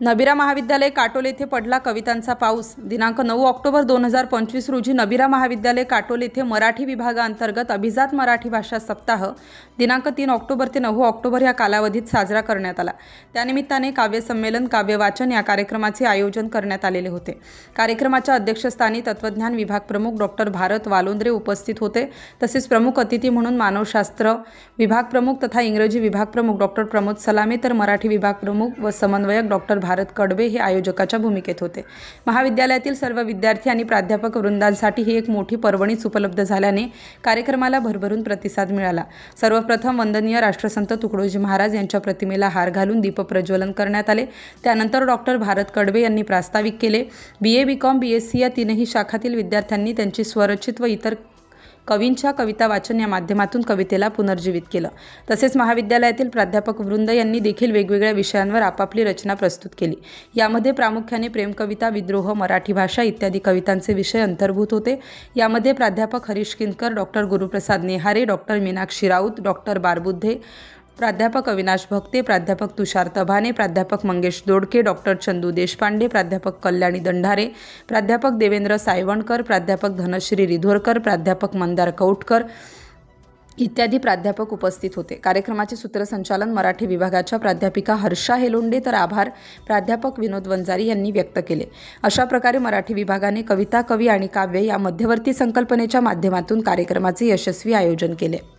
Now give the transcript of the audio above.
नबिरा महाविद्यालय काटोल येथे पडला कवितांचा पाऊस. दिनांक नऊ ऑक्टोबर दोन हजार पंचवीस रोजी नबिरा महाविद्यालय काटोल येथे मराठी विभागाअंतर्गत अभिजात मराठी भाषा सप्ताह दिनांक तीन ऑक्टोबर ते नऊ ऑक्टोबर या कालावधीत साजरा करण्यात आला. त्यानिमित्ताने काव्यसंमेलन काव्यवाचन या कार्यक्रमाचे आयोजन करण्यात आलेले होते. कार्यक्रमाच्या अध्यक्षस्थानी तत्वज्ञान विभाग प्रमुख डॉक्टर भारत वालोंद्रे उपस्थित होते. तसेच प्रमुख अतिथी म्हणून मानवशास्त्र विभाग प्रमुख तथा इंग्रजी विभाग प्रमुख डॉक्टर प्रमोद सलामे तर मराठी विभाग प्रमुख व समन्वयक डॉक्टर भारत कडबे हे आयोजकाच्या भूमिकेत होते. महाविद्यालयातील सर्व विद्यार्थी आणि प्राध्यापक वृंदांसाठी ही एक मोठी पर्वणीच उपलब्ध झाल्याने कार्यक्रमाला भरभरून प्रतिसाद मिळाला. सर्वप्रथम वंदनीय राष्ट्रसंत तुकडोजी महाराज यांच्या प्रतिमेला हार घालून दीपप्रज्वलन करण्यात आले. त्यानंतर डॉक्टर भारत कडबे यांनी प्रास्ताविक केले. B A B com B S C या तीनही शाखातील विद्यार्थ्यांनी त्यांची स्वरचित व इतर कवींच्या कविता वाचन या माध्यमातून कवितेला पुनर्जीवित केलं. तसेच महाविद्यालयातील प्राध्यापक वृंद यांनी देखील वेगवेगळ्या विषयांवर आपापली रचना प्रस्तुत केली. यामध्ये प्रामुख्याने प्रेमकविता विद्रोह मराठी भाषा इत्यादी कवितांचे विषय अंतर्भूत होते. यामध्ये प्राध्यापक Harish Kinkar doctor Guruprasad Nehare doctor Meenakshi Raut doctor Barbuddhe प्राध्यापक अविनाश भक्ते प्राध्यापक तुषार तभाने प्राध्यापक मंगेश दोडके डॉक्टर चंदू देशपांडे प्राध्यापक कल्याणी दंडारे प्राध्यापक देवेंद्र सायवणकर प्राध्यापक धनश्री रिधोरकर प्राध्यापक मंदार कौटकर इत्यादी प्राध्यापक उपस्थित होते. कार्यक्रमाचे सूत्रसंचालन मराठी विभागाच्या प्राध्यापिका हर्षा हेलोंडे. तर आभार प्राध्यापक विनोद वंजारी यांनी व्यक्त केले. अशा प्रकारे मराठी विभागाने कविता कवी आणि काव्य या मध्यवर्ती संकल्पनेच्या माध्यमातून कार्यक्रमाचे यशस्वी आयोजन केले.